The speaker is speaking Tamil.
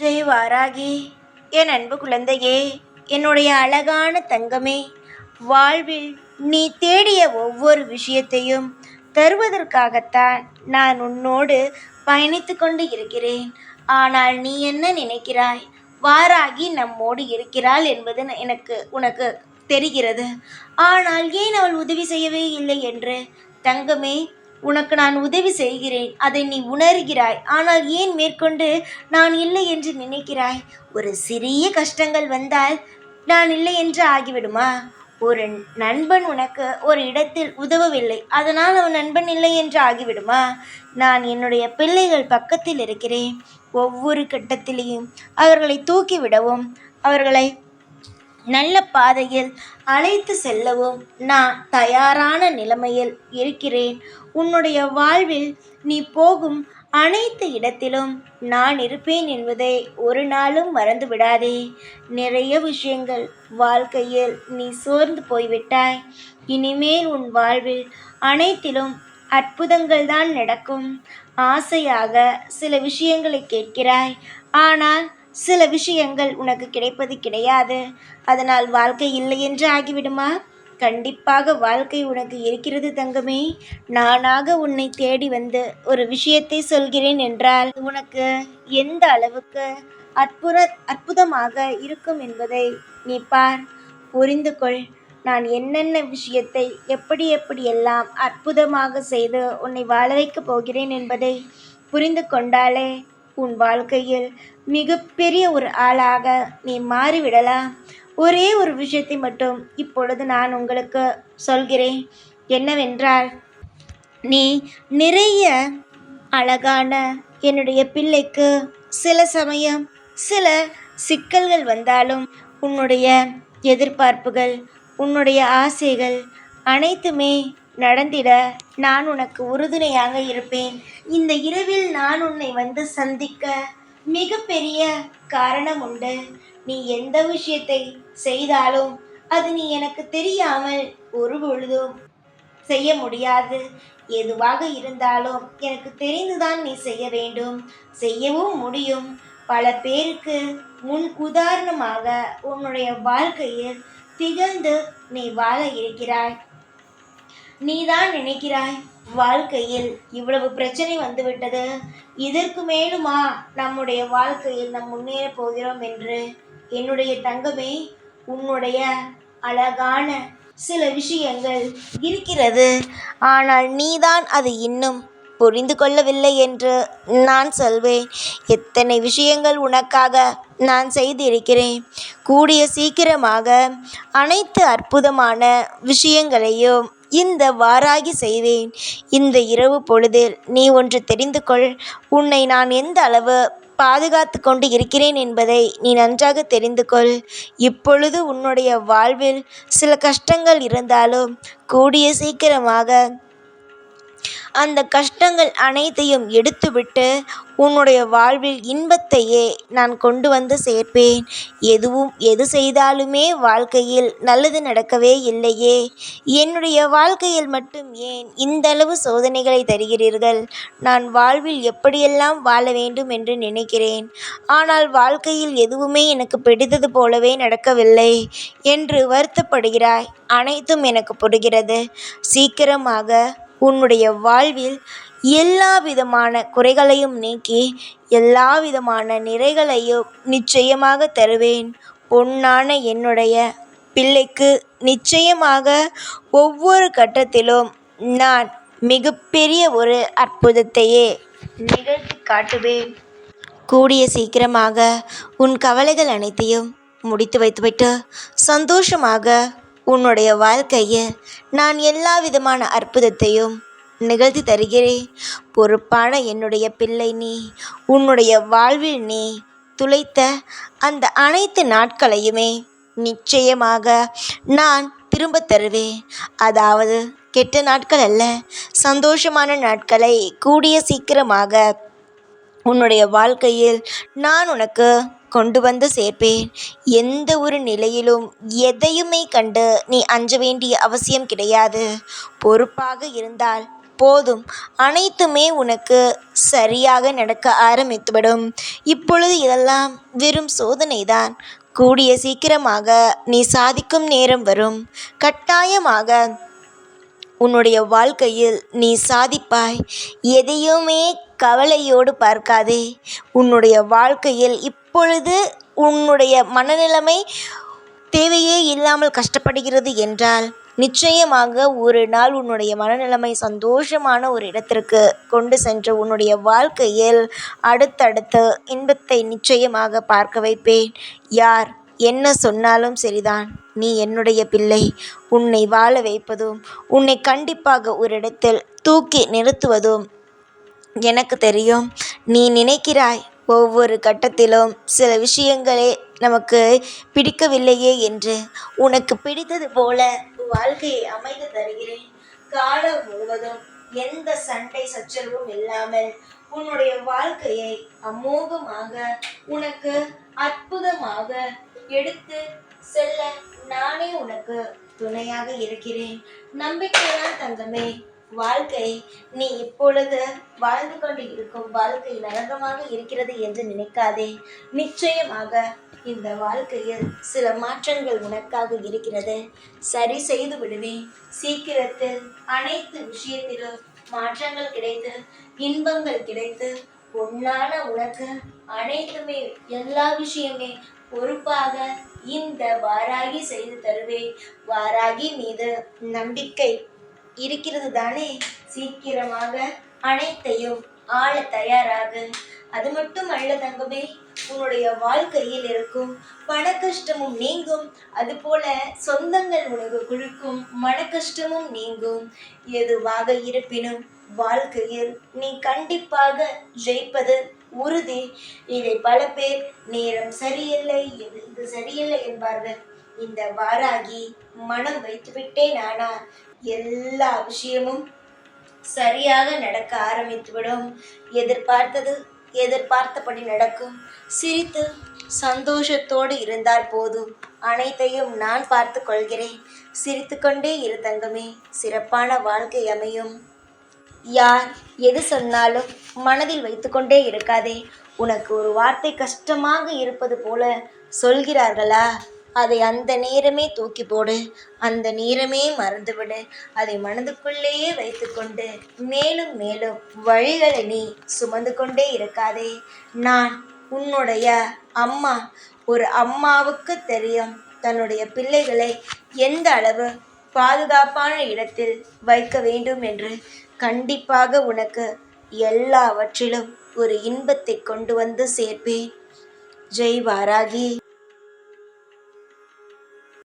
ஜெய் வாராகி என் அன்பு குழந்தையே என்னுடைய அழகான தங்கமே வாழ்வில் நீ தேடிய ஒவ்வொரு விஷயத்தையும் தருவதற்காகத்தான் நான் உன்னோடு பயணித்து கொண்டு இருக்கிறேன். ஆனால் நீ என்ன நினைக்கிறாய்? வாராகி நம்மோடு இருக்கிறாள் என்பது எனக்கு உனக்கு தெரிகிறது. ஆனால் ஏன் அவள் உதவி செய்யவே இல்லை என்று? தங்கமே உனக்கு நான் உதவி செய்கிறேன். அதை நீ உணர்கிறாய். ஆனால் ஏன் மேற்கொண்டு நான் இல்லை என்று நினைக்கிறாய்? ஒரு சிறிய கஷ்டங்கள் வந்தால் நான் இல்லை என்று ஆகிவிடுமா? ஒரு நண்பன் உனக்கு ஒரு இடத்தில் உதவவில்லை. அதனால் அவன் நண்பன் இல்லை என்று ஆகிவிடுமா? நான் என்னுடைய பிள்ளைகள் பக்கத்தில் இருக்கிறேன். ஒவ்வொரு கட்டத்திலையும் அவர்களை தூக்கிவிடவும் அவர்களை நல்ல பாதையில் அழைத்து செல்லவும் நான் தயாரான நிலைமையில் இருக்கிறேன். உன்னுடைய வாழ்வில் நீ போகும் அனைத்து இடத்திலும் நான் இருப்பேன் என்பதை ஒரு நாளும் மறந்து விடாதே நிறைய விஷயங்கள் வாழ்க்கையில் நீ சோர்ந்து போய்விட்டாய். இனிமேல் உன் வாழ்வில் அனைத்திலும் அற்புதங்கள் தான் நடக்கும். ஆசையாக சில விஷயங்களை கேட்கிறாய். ஆனால் சில விஷயங்கள் உனக்கு கிடைப்பது கிடையாது. அதனால் வாழ்க்கை இல்லை என்று ஆகிவிடுமா? கண்டிப்பாக வாழ்க்கை உனக்கு இருக்கிறது தங்கமே. நானாக உன்னை தேடி வந்து ஒரு விஷயத்தை சொல்கிறேன் என்றால் உனக்கு எந்த அளவுக்கு அற்புத அற்புதமாக இருக்கும் என்பதை நீ பார். புரிந்து கொள். நான் என்னென்ன விஷயத்தை எப்படி எப்படியெல்லாம் அற்புதமாக செய்து உன்னை வாழ வைக்கப் போகிறேன் என்பதை புரிந்து கொண்டாலே உன் வாழ்க்கையில் மிகப்பெரிய ஒரு ஆளாக நீ மாறிவிடலாம் ஒரே ஒரு விஷயத்தை மட்டும் இப்பொழுது நான் உங்களுக்கு சொல்கிறேன். என்னவென்றால் நீ நிறைய அழகான என்னுடைய பிள்ளைக்கு சில சமயம் சில சிக்கல்கள் வந்தாலும் உன்னுடைய எதிர்பார்ப்புகள் உன்னுடைய ஆசைகள் அனைத்துமே நடந்திட நான் உனக்கு உறுதுணையாக இருப்பேன். இந்த இரவில் நான் உன்னை வந்து சந்திக்க மிகப்பெரிய காரணம் உண்டு நீ எந்த விஷயத்தை செய்தாலும் அது நீ எனக்கு தெரியாமல் ஒரு பொழுதும் செய்ய முடியாது. எதுவாக இருந்தாலும் எனக்கு தெரிந்துதான் நீ செய்ய வேண்டும். செய்யவும் முடியும். பல பேருக்கு முன் உதாரணமாக உன்னுடைய வாழ்க்கையில் திகழ்ந்து நீ வாழ இருக்கிறாய். நீதான் நினைக்கிறாய்? வாழ்க்கையில் இவ்வளவு பிரச்சனை வந்துவிட்டது. இதற்கு மேலுமா நம்முடைய வாழ்க்கையில் நாம் முன்னேற போகிறோம் என்று? என்னுடைய தங்கமே உன்னுடைய அழகான சில விஷயங்கள் இருக்கிறது. ஆனால் நீதான் அது இன்னும் புரிந்து கொள்ளவில்லை என்று நான் சொல்வேன். எத்தனை விஷயங்கள் உனக்காக நான் செய்திருக்கிறேன். கூடிய சீக்கிரமாக அனைத்து அற்புதமான விஷயங்களையும் இந்த வாராகி செய்வேன். இந்த இரவு பொழுதில் நீ ஒன்று தெரிந்து கொள். உன்னை நான் எந்த அளவு பாதுகாத்து கொண்டு இருக்கிறேன் என்பதை நீ நன்றாக தெரிந்து கொள். இப்பொழுது உன்னுடைய வாழ்வில் சில கஷ்டங்கள் இருந்தாலும் கூடிய சீக்கிரமாக அந்த கஷ்டங்கள் அனைத்தையும் எடுத்துவிட்டு உன்னுடைய வாழ்வில் இன்பத்தையே நான் கொண்டு வந்து சேர்ப்பேன். எதுவும் எது செய்தாலுமே வாழ்க்கையில் நல்லது நடக்கவே இல்லையே. என்னுடைய வாழ்க்கையில் மட்டும் ஏன் இந்தளவு சோதனைகளை தருகிறீர்கள்? நான் வாழ்வில் எப்படியெல்லாம் வாழ வேண்டும் என்று நினைக்கிறேன். ஆனால் வாழ்க்கையில் எதுவுமே எனக்கு பிடித்தது போலவே நடக்கவில்லை என்று வருத்தப்படுகிறாய். அனைத்தும் எனக்கு புரிகிறது. சீக்கிரமாக உன்னுடைய வாழ்வில் எல்லா விதமான குறைகளையும் நீக்கி எல்லா விதமான நிறைகளையும் நிச்சயமாக தருவேன். பொன்னான என்னுடைய பிள்ளைக்கு நிச்சயமாக ஒவ்வொரு கட்டத்திலும் நான் மிகப்பெரிய ஒரு அற்புதத்தையே நிகழ்த்தி காட்டுவேன். கூடிய சீக்கிரமாக உன் கவலைகள் அனைத்தையும் முடித்து வைத்துவிட்டு சந்தோஷமாக உன்னுடைய வாழ்க்கையில் நான் எல்லா விதமான அற்புதத்தையும் நிகழ்த்தி தருகிறேன். பொறுப்பான என்னுடைய பிள்ளை நீ உன்னுடைய வாழ்வில் நீ துளைத்த அந்த அனைத்து நாட்களையுமே நிச்சயமாக நான் திரும்ப தருவேன். அதாவது கெட்ட நாட்கள் அல்ல சந்தோஷமான நாட்களை கூடிய சீக்கிரமாக உன்னுடைய வாழ்க்கையில் நான் உனக்கு கொண்டு வந்து சேர்ப்பேன். எந்த ஒரு நிலையிலும் எதையுமே கண்டு நீ அஞ்ச வேண்டிய அவசியம் கிடையாது. பொறுப்பாக இருந்தால் போதும். அனைத்துமே உனக்கு சரியாக நடக்க ஆரம்பித்துவிடும். இப்பொழுது இதெல்லாம் வெறும் சோதனைதான். கூடிய சீக்கிரமாக நீ சாதிக்கும் நேரம் வரும். கட்டாயமாக உன்னுடைய வாழ்க்கையில் நீ சாதிப்பாய். எதையுமே கவலையோடு பார்க்காதே. உன்னுடைய வாழ்க்கையில் இப்பொழுது உன்னுடைய மனநிலைமை தேவையே இல்லாமல் கஷ்டப்படுகிறது என்றால் நிச்சயமாக ஒரு நாள் உன்னுடைய மனநிலைமை சந்தோஷமான ஒரு இடத்திற்கு கொண்டு சென்று உன்னுடைய வாழ்க்கையில் அடுத்தடுத்த இன்பத்தை நிச்சயமாக பார்க்க வைப்பேன். யார் என்ன சொன்னாலும் சரிதான். நீ என்னுடைய பிள்ளை. உன்னை வாழ வைப்பதும் உன்னை கண்டிப்பாக ஒரு இடத்தில் தூக்கி நிறுத்துவதும் எனக்கு தெரியும். நீ நினைக்கிறாய் ஒவ்வொரு கட்டத்திலும் சில விஷயங்களே நமக்கு பிடிக்கவில்லையே என்று. உனக்கு பிடித்தது போல வாழ்க்கையை அமைத்து தருகிறேன். காலம் முழுவதும் எந்த சண்டை சச்சரவும் இல்லாமல் உன்னுடைய வாழ்க்கையை அமோகமாக உனக்கு அற்புதமாக எடுத்து செல்ல நானே உனக்கு துணையாக இருக்கிறேன். நம்பிக்கைதான் தங்கமே வாழ்க்கை நீ இப்பொழுது வாழ்ந்து கொண்டு இருக்கும் வாழ்க்கை நரகமாக இருக்கிறது என்று நினைக்காதே. நிச்சயமாக இந்த வாழ்க்கையில் சில மாற்றங்கள் உனக்காக இருக்கிறது. சரி செய்து விடுவேன். சீக்கிரத்தில் அனைத்து விஷயத்திலும் மாற்றங்கள் கிடைத்து இன்பங்கள் கிடைத்து பொன்னான உனக்கு அனைத்துமே எல்லா விஷயமே பொறுப்பாக இந்த வாராகி செய்து தருவேன். வாராகி மீது நம்பிக்கை இருக்கிறது தானே சீக்கிரமாக அனைத்தையும் ஆள தயாராக. அது மட்டும் அல்ல தங்கமே உன்னுடைய வாழ்க்கையில் இருக்கும் பண கஷ்டமும் நீங்கும். அதுபோல சொந்தங்கள் உனக்கு குழுக்கும் மன கஷ்டமும் நீங்கும். எதுவாக இருப்பினும் வாழ்க்கையில் நீ கண்டிப்பாக ஜெயிப்பது உறுதி. இதை பல பேர் நேரம் சரியில்லை இது இது சரியில்லை என்பார்கள். இந்த வாராகி மனம் வைத்துவிட்டேன் ஆனா எல்லா விஷயமும் சரியாக நடக்க ஆரம்பித்துவிடும். எதிர்பார்த்தது எதிர்பார்த்தபடி நடக்கும். சிரித்து சந்தோஷத்தோடு இருந்தால் போதும். அனைத்தையும் நான் பார்த்து கொள்கிறேன். சிரித்துக்கொண்டே இரு தங்கமே சிறப்பான வாழ்க்கை அமையும். யார் எது சொன்னாலும் மனதில் வைத்துக்கொண்டே இருக்காதே. உனக்கு ஒரு வார்த்தை கஷ்டமாக இருப்பது போல சொல்கிறார்களா? அதை அந்த நேரமே தூக்கி போடு. அந்த நேரமே மறந்துவிடு. அதை மனதுக்குள்ளேயே வைத்துக்கொண்டு மேலும் மேலும் வழிகளை நீ சுமந்து கொண்டே இருக்காதே. நான் உன்னுடைய அம்மா. ஒரு அம்மாவுக்கு தெரியும். தன்னுடைய பிள்ளைகளை எந்த அளவு பாதுகாப்பான இடத்தில் வைக்க வேண்டும் என்று. கண்டிப்பாக உனக்கு எல்லாவற்றிலும் ஒரு இன்பத்தை கொண்டு வந்து சேர்ப்பேன். ஜெய் வாராகி.